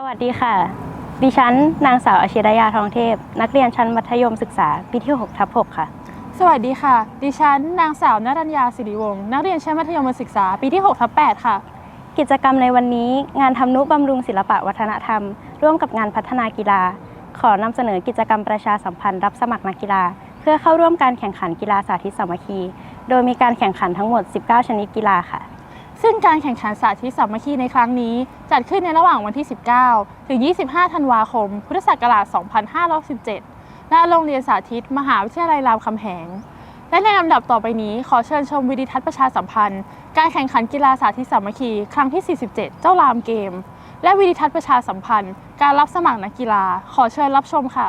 สวัสดีค่ะ ดิฉันนางสาวอาชิรยาทองเทพ นักเรียนชั้นมัธยมศึกษาปีที่6ทับ6ค่ะ สวัสดีค่ะ ดิฉันนางสาวนรัญญาสิริวงศ์นักเรียนชั้นมัธยมศึกษาปีที่6ทับ8ค่ะ กิจกรรมในวันนี้งานทำนุบำรุงศิลปะวัฒนธรรม ร่วมกับงานพัฒนากีฬา ขอนำเสนอกิจกรรมประชาสัมพันธ์รับสมัครนักกีฬา เพื่อเข้าร่วมการแข่งขันกีฬาสาธิตสามัคคี โดยมีการแข่งขันทั้งหมด 19 ชนิดกีฬาค่ะ ซึ่งการแข่งขันสาธิตสามัคคีในครั้งนี้ จัดขึ้นในระหว่างวันที่ 19 ถึง 25 ธันวาคม พุทธศักราช 2517 ณ โรงเรียนสาธิต มหาวิทยาลัยรามคำแหง และในลำดับต่อไปนี้ขอเชิญชมวิดีทัศน์ประชาสัมพันธ์ การแข่งขันกีฬาสาธิตสามัคคี ครั้งที่ 47 เจ้ารามเกม และวิดีทัศน์ประชาสัมพันธ์ การรับสมัครนักกีฬา ขอเชิญรับชมค่ะ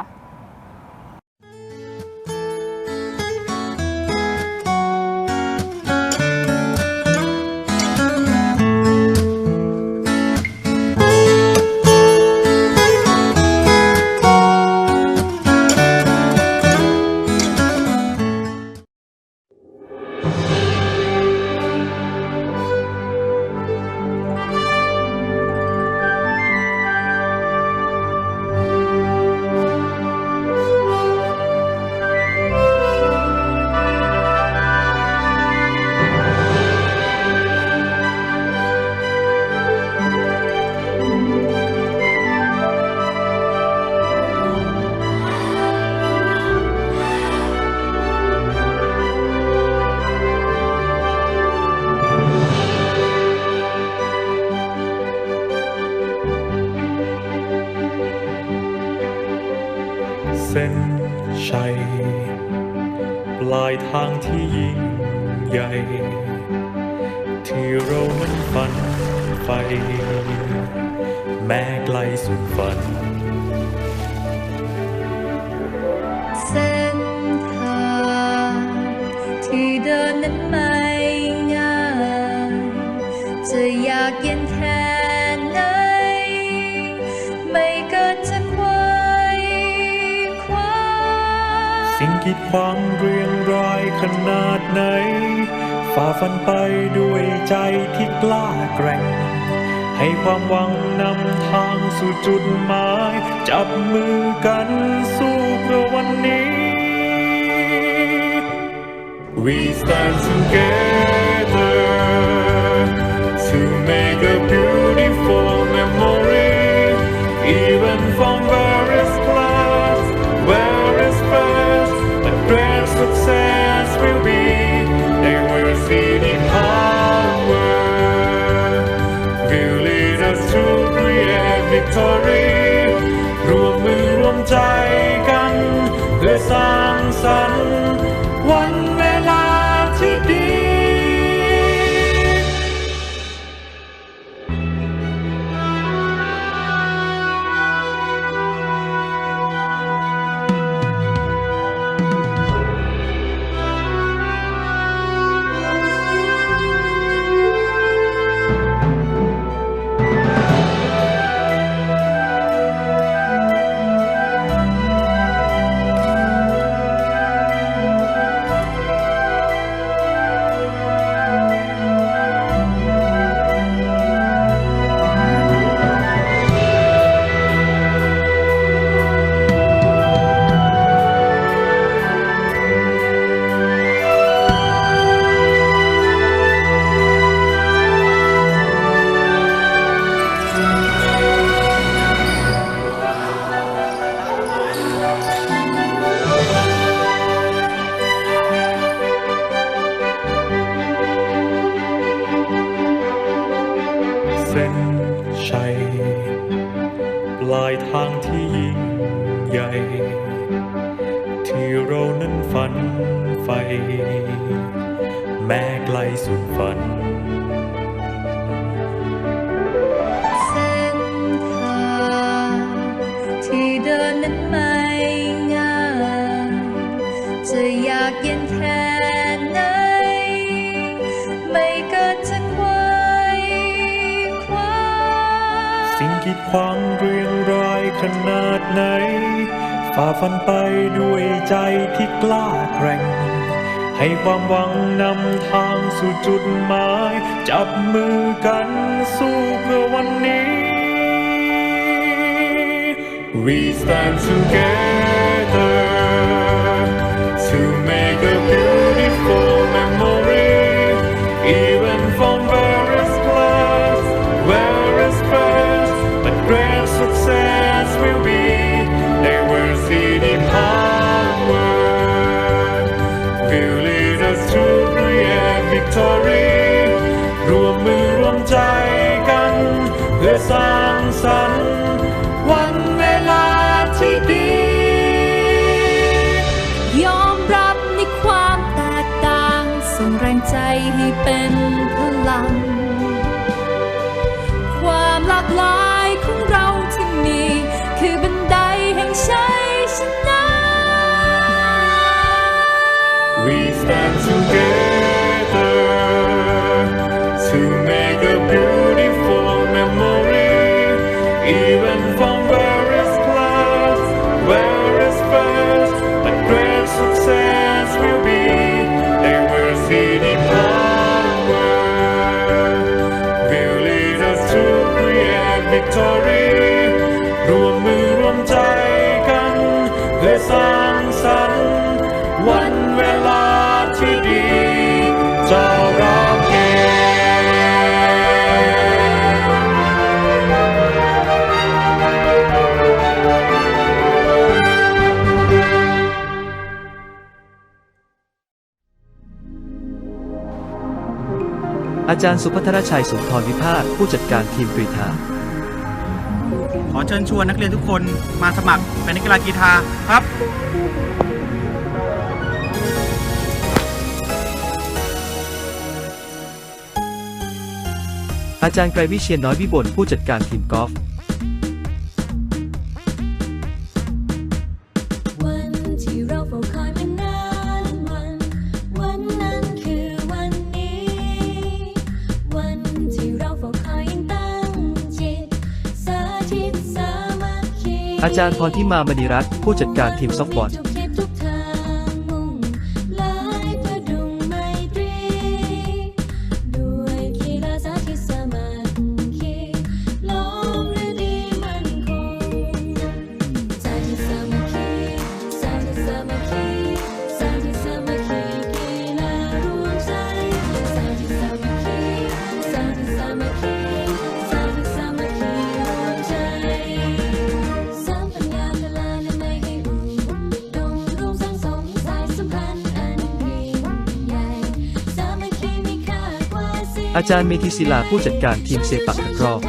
ใหญ่ ที่เรานั้นฝันใฝ่แม้ไกลสุดฝัน เส้นทางที่เดินนั้นไม่ง่าย จะยากเย็นแค่ไหน ไม่เกินจะไขว้คว้าสิ่งกีดขวางเรียงรายขนาดไหน ฝ่าฟันไปด้วยใจที่กล้าแกร่ง ให้ความหวังนำทางสู่จุดหมาย จับมือกันสู้เพื่อวันนี้ We stand together ฝ่าฟันไปด้วยใจที่กล้าแกร่ง ให้ความหวังนำทางสู่จุดหมาย จับมือกันสู้เพื่อวันนี้ We stand together สร้างสรรค์วันเวลาที่ดี ยอมรับในความแตกต่างส่งแรงใจให้เป็นพลัง ความหลากหลายของเราที่มี คือบันไดแห่งชัยชนะ We stand together อาจารย์สุพัทรชัยสุนทรวิภาคผู้จัดการทีมกรีฑาขอเชิญชวนนักเรียนทุกคนมาสมัครเป็นนักกีฬากีฬาครับอาจารย์ไกรวิเชียนน้อยวิบลผู้จัดการทีมกอล์ฟ อาจารย์พรทิมามณีรัตน์ผู้จัดการทีมซอฟต์บอล อาจารย์เมธิศิลาผู้จัดการทีมเซปักตะกร้อผ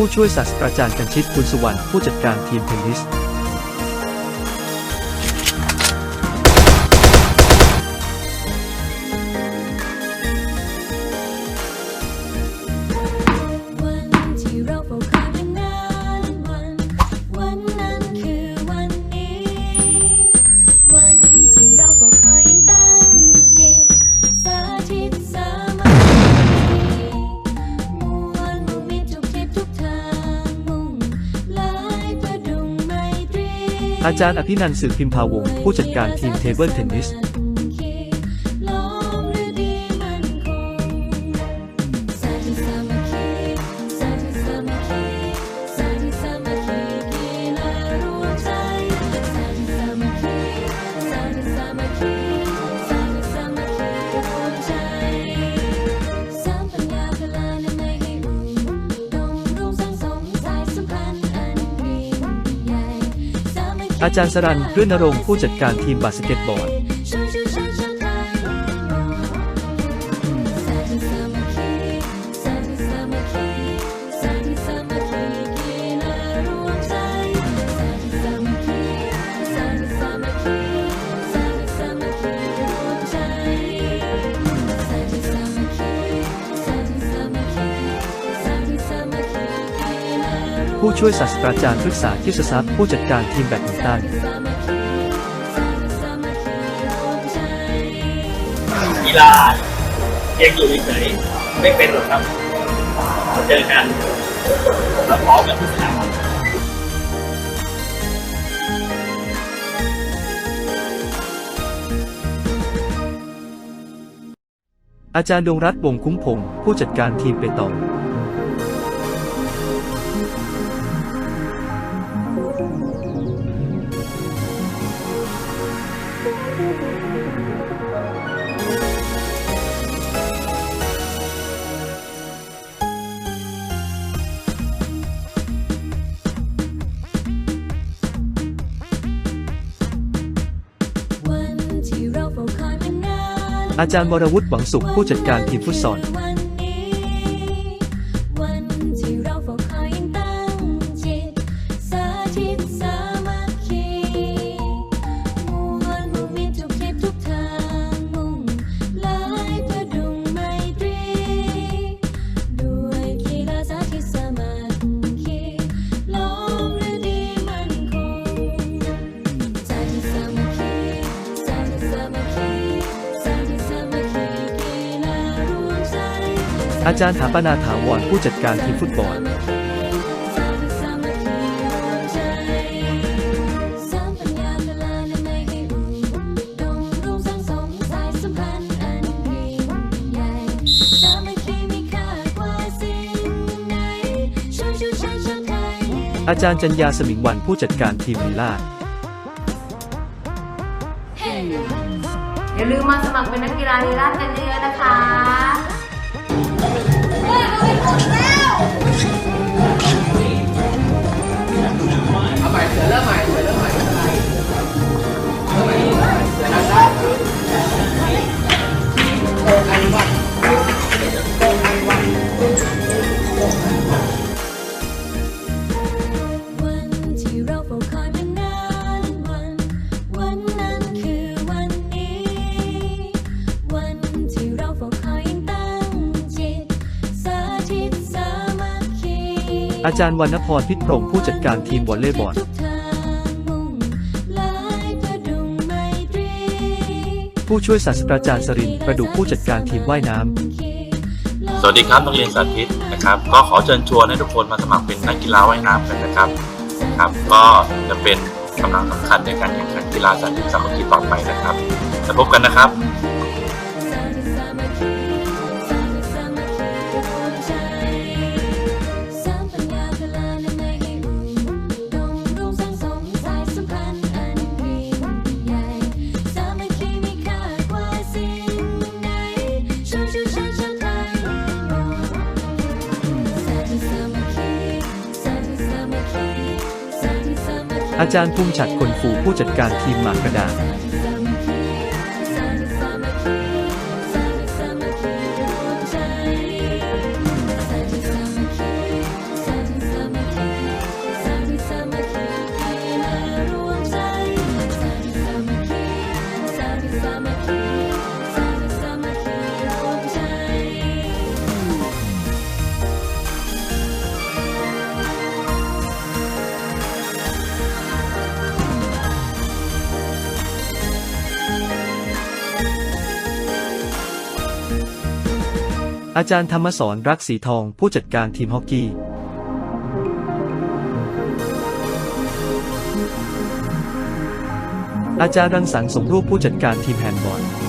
ู้ช่วยศาสตราจารย์กันชิตคุณสุวรรณผู้จัดการทีมเทนนิส อาจารย์อภินันท์สืบพิมพาวงศ์ผู้จัดการทีมเทเบิลเทนนิส อาจารย์สรันเพื่อนรงค์ผู้จัดการทีมบาสเกตบอล ผู้ช่วยศาสตราจารย์พฤกษาทิศทรัพย์ผู้จัดการทีมแบดมินตันกีฬาเพีงอยู่เฉยไม่เป็นหรอกครับเจอกันแล้วพร้อมกันทุกสนางอาจารย์ดวงรัตน์วงคุ้มพงศ์ผู้จัดการทีมเปตอง อาจารย์วรวุฒิหวังสุขผู้จัดการทีมฟุตซอล อาจารย์ถาปนาถาวรผู้จัดการทีมฟุตบอลอาจารย์จัญญาสมิงวันผู้จัดการทีมวิลล่าอย่าลืมมาสมัครเป็นนักกีฬาลีลากันเยอะนะคะ วั จารย์วรรณพรพิพรมผู้จัดการทีมวอลเลย์บอลผู้ช่วยศาสตราจารย์สรินประดุผู้จัดการทีมว่ายน้ำ สวัสดีครับนักเรียนสาธิตนะครับ ก็ขอเชิญชวนให้ทุกคนมาสมัครเป็นนักกีฬาว่ายน้ำกันนะครับครับ ก็จะเป็นกำลังสำคัญในการแข่งขันกีฬาสาธิตสามัคคีต่อไปนะครับแล้วพบกันนะครับ อาจารย์ภูมิฉัดคนฟูผู้จัดการทีมหมากกระดาน อาจารย์ธรรมสอนรักสีทองผู้จัดการทีมฮอกกี้ อาจารย์รังสรรค์สมรูปผู้จัดการทีมแฮนด์บอล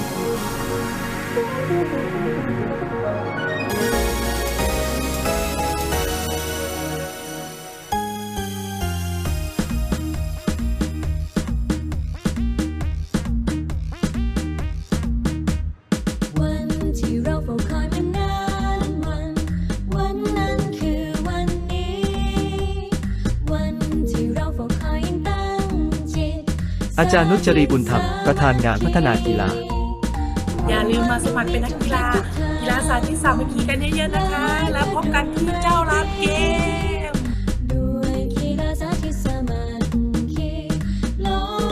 อาจารย์นุชจรีบุญธรรม ประธานงานพัฒนากีฬา อย่าลืมมาสมัครเป็นนักกีฬา กีฬาสาธิตสามัคคีกันเยอะๆนะคะ แล้วพบกันที่เจ้ารับเกมด้วยกีฬาสาธิตสามัคคีล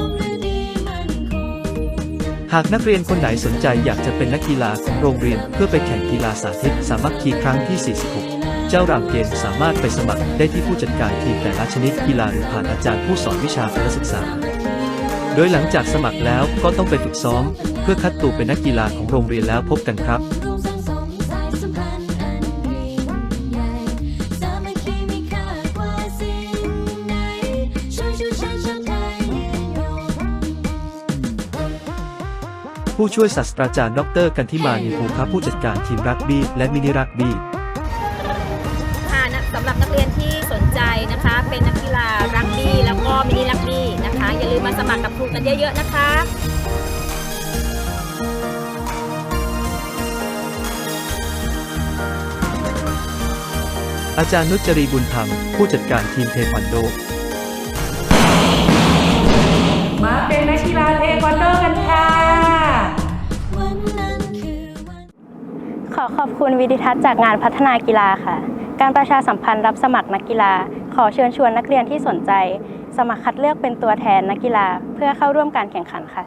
มฤดีมั่นคงหากนักเรียนคนไหนสนใจอยากจะเป็นนักกีฬาของโรงเรียนเพื่อไปแข่งกีฬาสาธิตสามัคคีครั้งที่ 46 เจ้ารามเกณฑ์สามารถไปสมัครได้ที่ผู้จัดการทีมแต่ละชนิดกีฬาหรือผ่านอาจารย์ผู้สอนวิชาพละศึกษา โดยหลังจากสมัครแล้วก็ต้องไปฝึกซ้อม เพื่อคัดตัวเป็นนักกีฬาของโรงเรียนแล้วพบกันครับผู้ช่วยศาสตราจารย์ดร กันทิมานิภูครับผู้จัดการทีมรักบี้และมินิรักบี้ มมาสมัครกับครูกันเยอะๆนะคะอาจารย์นุชจรีบุญธรรม ผู้จัดการทีมเทควันโด มาเป็นนักกีฬาเทควันโดกันค่ะ ขอขอบคุณวิดิทัศน์จากงานพัฒนากีฬาค่ะ การประชาสัมพันธ์รับสมัครนักกีฬา ขอเชิญชวนนักเรียนที่สนใจ สมัครคัดเลือกเป็นตัวแทนนักกีฬาเพื่อเข้าร่วมการแข่งขันค่ะ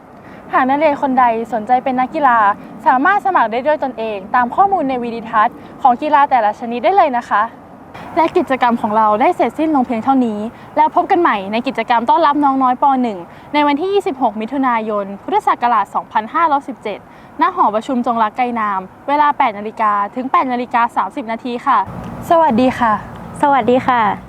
หากนักเรียนคนใดสนใจเป็นนักกีฬา สามารถสมัครได้ด้วยตนเอง ตามข้อมูลในวิดีทัศน์ของกีฬาแต่ละชนิดได้เลยนะคะ และกิจกรรมของเราได้เสร็จสิ้นลงเพียงเท่านี้ แล้วพบกันใหม่ในกิจกรรมต้อนรับน้องน้อยป .1 ในวันที่ 26 มิถุนายน พุทธศักราช 2517 ณ หอประชุมจงรักไกรนาม เวลา 8 นาฬิกาถึง 8 นาฬิกา 30 นาทีค่ะ สวัสดีค่ะ สวัสดีค่ะ